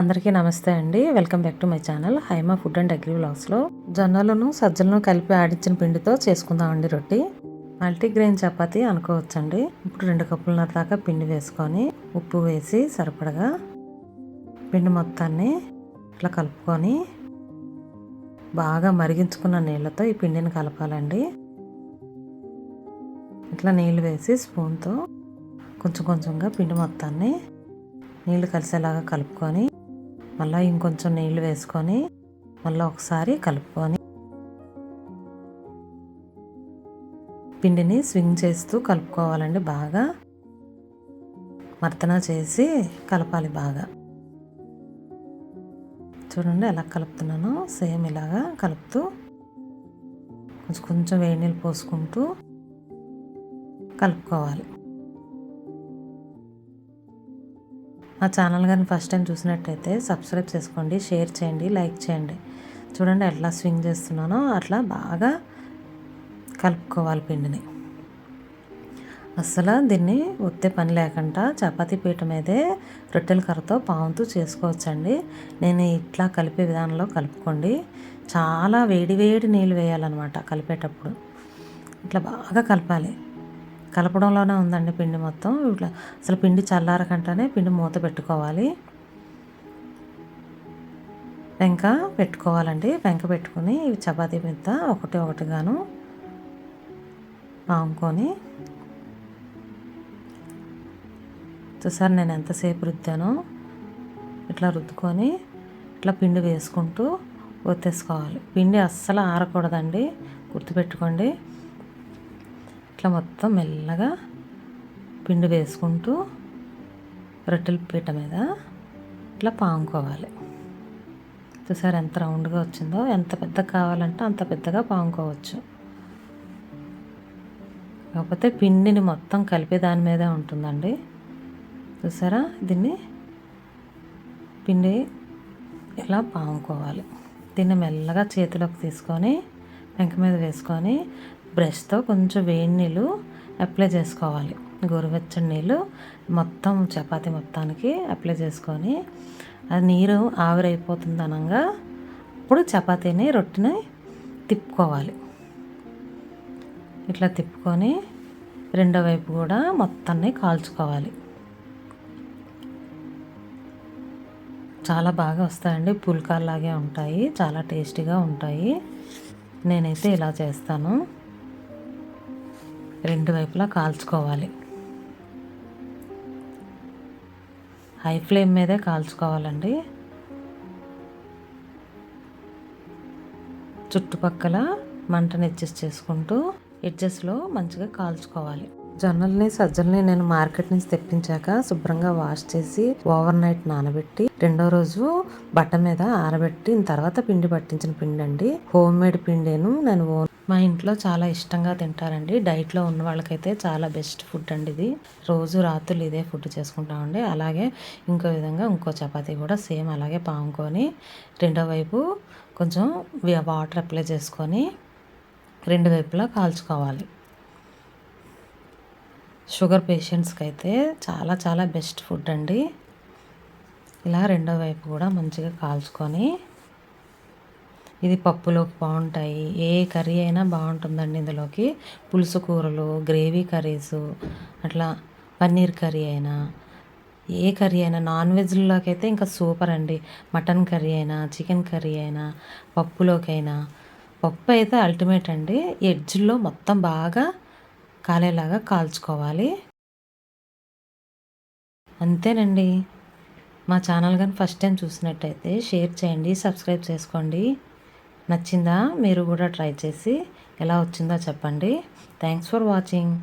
అందరికీ నమస్తే అండి. Welcome back to my channel. Haima food and agri బ్లాగ్స్లో జొన్నలను సజ్జలను కలిపి ఆడించిన పిండితో చేసుకుందామండి రొట్టి. మల్టీగ్రెయిన్ చపాతీ అనుకోవచ్చండి. ఇప్పుడు రెండు కప్పులన్నర దాకా పిండి వేసుకొని ఉప్పు వేసి సరిపడగా పిండి మొత్తాన్ని ఇట్లా కలుపుకొని బాగా మరిగించుకున్న నీళ్ళతో ఈ పిండిని కలపాలండి. ఇట్లా నీళ్ళు వేసి స్పూన్తో కొంచెం కొంచెంగా పిండి మొత్తాన్ని నీళ్ళు కలిసేలాగా కలుపుకొని మళ్ళీ ఇంకొంచెం నీళ్ళు వేసుకొని మళ్ళీ ఒకసారి కలుపుకొని పిండిని స్వింగ్ చేస్తూ కలుపుకోవాలండి బాగా. మర్తన చేసి కలపాలి బాగా. చూడండి ఎలా కలుపుతున్నానో సేమ్ ఇలాగా కలుపుతూ కొంచెం కొంచెం వేడి నీళ్ళు పోసుకుంటూ కలుపుకోవాలి. మా ఛానల్ కానీ ఫస్ట్ టైం చూసినట్టయితే సబ్స్క్రైబ్ చేసుకోండి షేర్ చేయండి లైక్ చేయండి. చూడండి ఎట్లా స్వింగ్ చేస్తున్నానో అట్లా బాగా కలుపుకోవాలి పిండిని. అసలు దీన్ని ఒత్తే పని లేకుండా చపాతీ పీట మీదే రొట్టెల కర్రతో పాముతూ చేసుకోవచ్చండి. నేను ఇట్లా కలిపే విధానంలో కలుపుకోండి. చాలా వేడి వేడి నీళ్ళు వేయాలన్నమాట కలిపేటప్పుడు. ఇట్లా బాగా కలపాలి. కలపడంలోనే ఉందండి పిండి మొత్తం. ఇట్లా అసలు పిండి చల్లారకంటేనే పిండి మూత పెట్టుకోవాలి. వెంక పెట్టుకోవాలండి. వెంక పెట్టుకుని ఇవి చపాతీ మెత్త ఒకటి ఒకటిగాను పాముకొని చూసారు నేను ఎంతసేపు రుద్దానో? ఇట్లా రుద్దుకొని ఇట్లా పిండి వేసుకుంటూ ఒత్తేసుకోవాలి. పిండి అస్సలు ఆరకూడదండి. గుర్తుపెట్టుకోండి. ఇట్లా మొత్తం మెల్లగా పిండి వేసుకుంటూ రొట్టెల పీట మీద ఇట్లా పాముకోవాలి. చూసారు ఎంత రౌండ్గా వచ్చిందో? ఎంత పెద్దగా కావాలంటే అంత పెద్దగా పాముకోవచ్చు. కాకపోతే పిండిని మొత్తం కలిపే దాని మీదే ఉంటుందండి. చూసారా? దీన్ని పిండి ఇలా పాముకోవాలి. దీన్ని మెల్లగా చేతిలోకి తీసుకొని వెంక మీద వేసుకొని బ్రష్తో కొంచెం వేడి నీళ్ళు అప్లై చేసుకోవాలి. గోరువెచ్చని నీళ్ళు మొత్తం చపాతి మొత్తానికి అప్లై చేసుకొని అది నీరు ఆవిరైపోతుంది అనగా అప్పుడు చపాతీని రొట్టెని తిప్పుకోవాలి. ఇట్లా తిప్పుకొని రెండో వైపు కూడా మొత్తాన్ని కాల్చుకోవాలి. చాలా బాగా వస్తాయండి. పుల్కాల్లాగే ఉంటాయి. చాలా టేస్టీగా ఉంటాయి. నేనైతే ఇలా చేస్తాను. రెండు వైపులా కాల్చుకోవాలి. హై ఫ్లేమ్ మీదే కాల్చుకోవాలండి. చుట్టుపక్కల మంటను అడ్జస్ట్ చేసుకుంటూ ఎడ్జస్ట్లో మంచిగా కాల్చుకోవాలి. జొన్నల్ని సజ్జల్ని నేను మార్కెట్ నుంచి తెప్పించాక శుభ్రంగా వాష్ చేసి ఓవర్ నైట్ నానబెట్టి రెండో రోజు బట్ట మీద ఆరబెట్టి తర్వాత పిండి పట్టించిన పిండి అండి. హోమ్ మేడ్ పిండిను నేను మా ఇంట్లో చాలా ఇష్టంగా తింటారండి. డైట్లో ఉన్న వాళ్ళకైతే చాలా బెస్ట్ ఫుడ్ అండి ఇది. రోజు రాత్రులు ఇదే ఫుడ్ చేసుకుంటామండి. అలాగే ఇంకో విధంగా ఇంకో చపాతీ కూడా సేమ్ అలాగే పాముకొని రెండో వైపు కొంచెం వాటర్ అప్లై చేసుకొని రెండు వైపులా కాల్చుకోవాలి. షుగర్ పేషెంట్స్కి అయితే చాలా చాలా బెస్ట్ ఫుడ్ అండి. ఇలా రెండో వైపు కూడా మంచిగా కాల్చుకొని ఇది పప్పులోకి బాగుంటాయి. ఏ కర్రీ అయినా బాగుంటుందండి ఇందులోకి. పులుసు కూరలు గ్రేవీ కర్రీస్ అట్లా పన్నీర్ కర్రీ అయినా ఏ కర్రీ అయినా నాన్ వెజ్లోకి అయితే ఇంకా సూపర్ అండి. మటన్ కర్రీ అయినా చికెన్ కర్రీ అయినా పప్పులోకైనా. పప్పు అయితే అల్టిమేట్ అండి ఎడ్జ్లో మొత్తం బాగా కాలేలాగా కాల్చుకోవాలి. అంతేనండి. మా ఛానల్ కానీ ఫస్ట్ టైం చూసినట్టయితే షేర్ చేయండి సబ్స్క్రైబ్ చేసుకోండి. నచ్చిందా మీరు కూడా ట్రై చేసి ఎలా వచ్చిందో చెప్పండి. Thanks for watching.